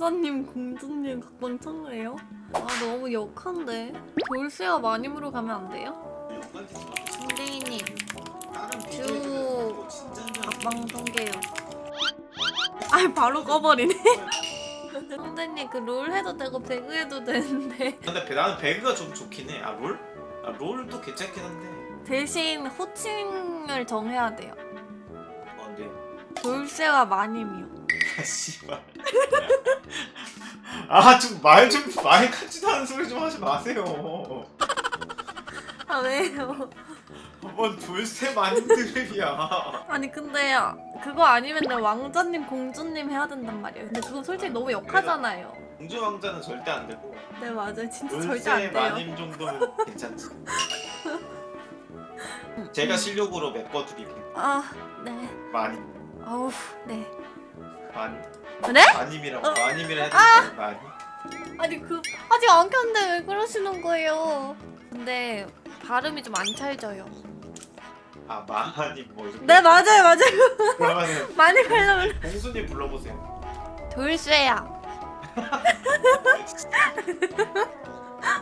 왕자님, 공주님 각방 청구해요? 아 너무 역한데. 돌쇠와 마님으로 가면 안 돼요? 선생님 주 각방 통계요. 아 바로 꺼버리네. 선생님 그 롤 해도 되고 배그 해도 되는데 근데 배- 나는 배그가 좀 좋긴 해. 아 롤? 아 롤도 괜찮긴 한데. 대신 호칭을 정해야 돼요. 뭔데? 돌쇠와 마님이요. 아 씨발. 아좀 말 좀 말 같지도 않은 소리 좀 하지 마세요. 아 왜요? 뭔 돌쇠 만들이야. 아니 근데 그거 아니면 왕자님 공주님 해야 된단 말이에요. 근데 그건 솔직히 너무 역하잖아요. 공주 왕자는 절대 안 되고 네 맞아요. 진짜 절대 안 돼요. 마님 정도면 괜찮지. 제가 실력으로 메꿔드릴게요. 아 네. 마님, 아우 네. 마님, 네? 마님이라고 어. 마님이라 해드릴게요. 마님. 아니 그 아직 안 켰는데 왜 그러시는 거예요? 근데 발음이 좀 안 찰져요. 아 마님 뭐 이렇게. 네 맞아요 맞아요. 그러면은 많이 가려면 공수님 불러보세요. 돌쇠야.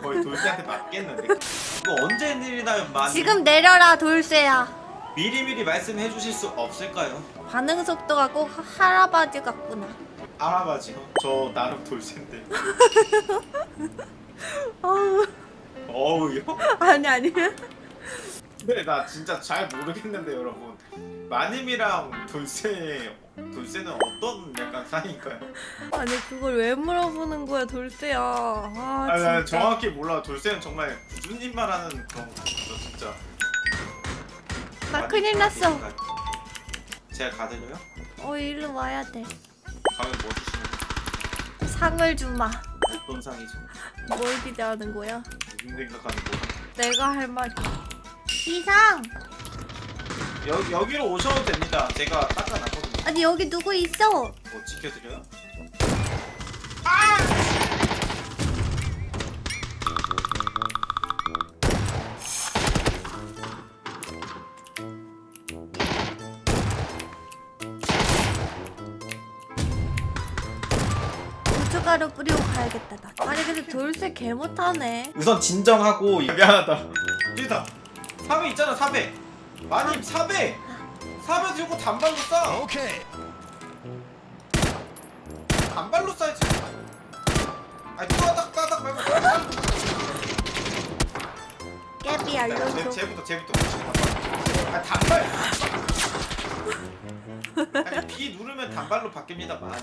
거의 돌쇠한테 맞겠는데. 이거 언제 일이나요, 마님? 지금 내려라 돌쇠야. 미리미리 말씀해 주실 수 없을까요? 반응 속도가 꼭 할아버지 같구나. 알아봐지요. 저 나름 돌쇠인데. 아우 어우요? 아니 아니. 근데 나 진짜 잘 모르겠는데 여러분. 마님이랑 돌쇠 돌쇠는 어떤 약간 사이인가요? 아니 그걸 왜 물어보는 거야 돌쇠야. 아 아, 나 진짜. 정확히 몰라. 돌쇠는 정말 구주님만 하는 그런 거 진짜. 나 큰일 났어. 제가 가드려요? 어 일로 와야 돼. 가면 뭐 주시는 상을 주마. 어떤 상이죠? 뭘 기대하는 거야? 무슨 생각하는 거? 내가 할 말이. 이상. 여 여기로 오셔도 됩니다. 제가 닦아놨거든요. 아니 여기 누구 있어? 뭐 지켜드려요? 고춧가루 뿌리고 가야겠다 나. 아니 근데 돌쇠 개 못하네. 우선 진정하고 미안하다. 뛰다. 사배 있잖아 사배. 마님 사배. 사배 들고 단발로 싸. 오케이. 단발로 싸야지. 아니 따닥 따닥 말고 단발로. 깨비 제, 알려줘. 쟤 부터 쟤부터. 아 단발. 아니 B 누르면 단발로 바뀝니다 많이.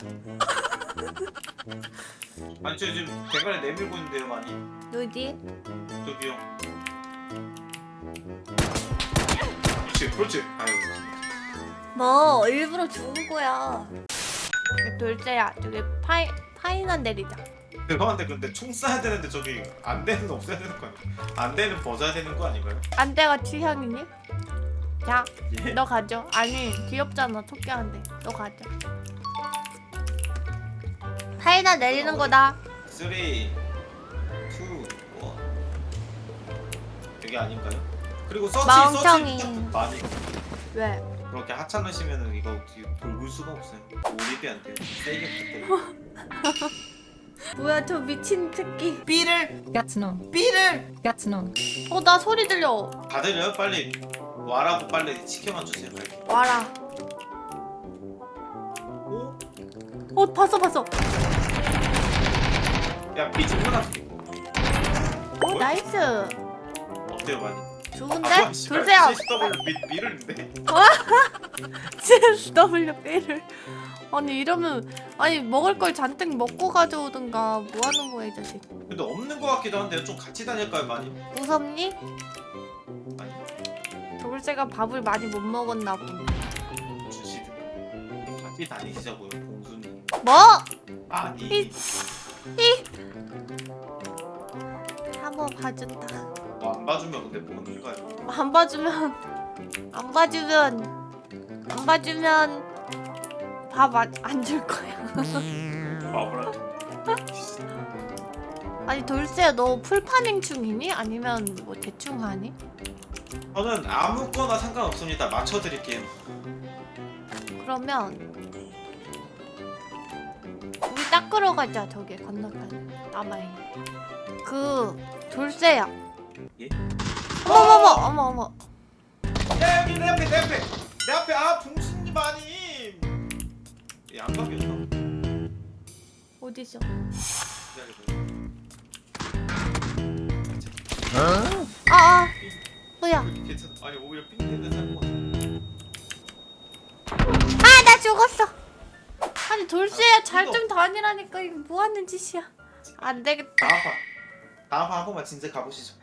아니 저 지금 대가리 내밀고 있는데요 많이. 어디? 저기요. 그렇지 그렇지. 아유. 뭐 일부러 죽은 거야. 돌쇠야 저기 파이 파이난 내리자. 죄송한데 근데 총 쏴야 되는데 저기 안 되는 없애야 되는 거 아니야? 안 되는 벗어야 되는 거 아닌가요? 안대가 취향이니? 자, 예? 너 가져. 아니 귀엽잖아 토끼 한대. 너 가져. 파이난 내리는 거다. 3 2 1 여기 아닌가요? 그리고 서치 멍청이. 서치 많이 왜? 그렇게 하찮으시면은 이거 뒤- 돌볼 수가 없어요 몰입이 안 돼요 세게 부탁드려요 뭐야 저 미친 새끼. To know. 삐를 Got to know. 어나 소리 들려. 다들요 빨리 와라고 빨리 시켜만 주세요 빨리 와라. 오? 어 봤어 봤어. 야삐 좀 하나 오 나이스. 어때요 많이? 좋은데? 아, 돌쇠야. CSW 미, 미를인데? CSW를 아니 이러면 아니 먹을 걸 잔뜩 먹고 가져오든가 뭐 하는 거야 이 자식 근데 없는 거 같기도 한데 좀 같이 다닐까요 많이? 무섭니? 많이 돌쇠가 밥을 많이 못 먹었나 보네 주시든 같이 다니시자고요 공수님 뭐? 아니 이- 한번 봐준다 뭐안 봐주면 근데 뭔가요? 안 봐주면 안 봐주면 안 봐주면 밥 안 줄 거야 마블한테 아니 돌쇠야 너 풀파밍 중이니? 아니면 뭐 대충 하니? 저는 아무거나 상관없습니다 맞춰드릴게요 그러면 닦으러 가자 저기 건너편. 남아있는. 그 돌쇠야. 예? 어머 어머 어머 어머 야 여기 내 앞에 내 앞에. 내 앞에 아 동신님 아님. 얘안 가겠나? 어디서? 아아. 뭐야? 괜찮아. 아니 오히려 삥 때문에 살것 같아. 아나 죽었어 아니 돌쇠야 아, 잘. 좀 다니라니까 이거 뭐 하는 짓이야. 안 되겠다. 다음판 다음판 한 번만 진짜 가보시죠.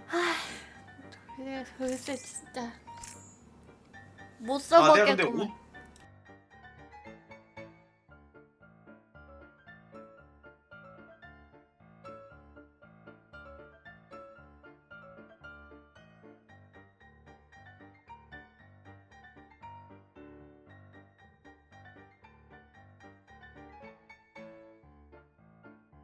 돌쇠 진짜 못 아 내가 근데 써먹겠구만. 옷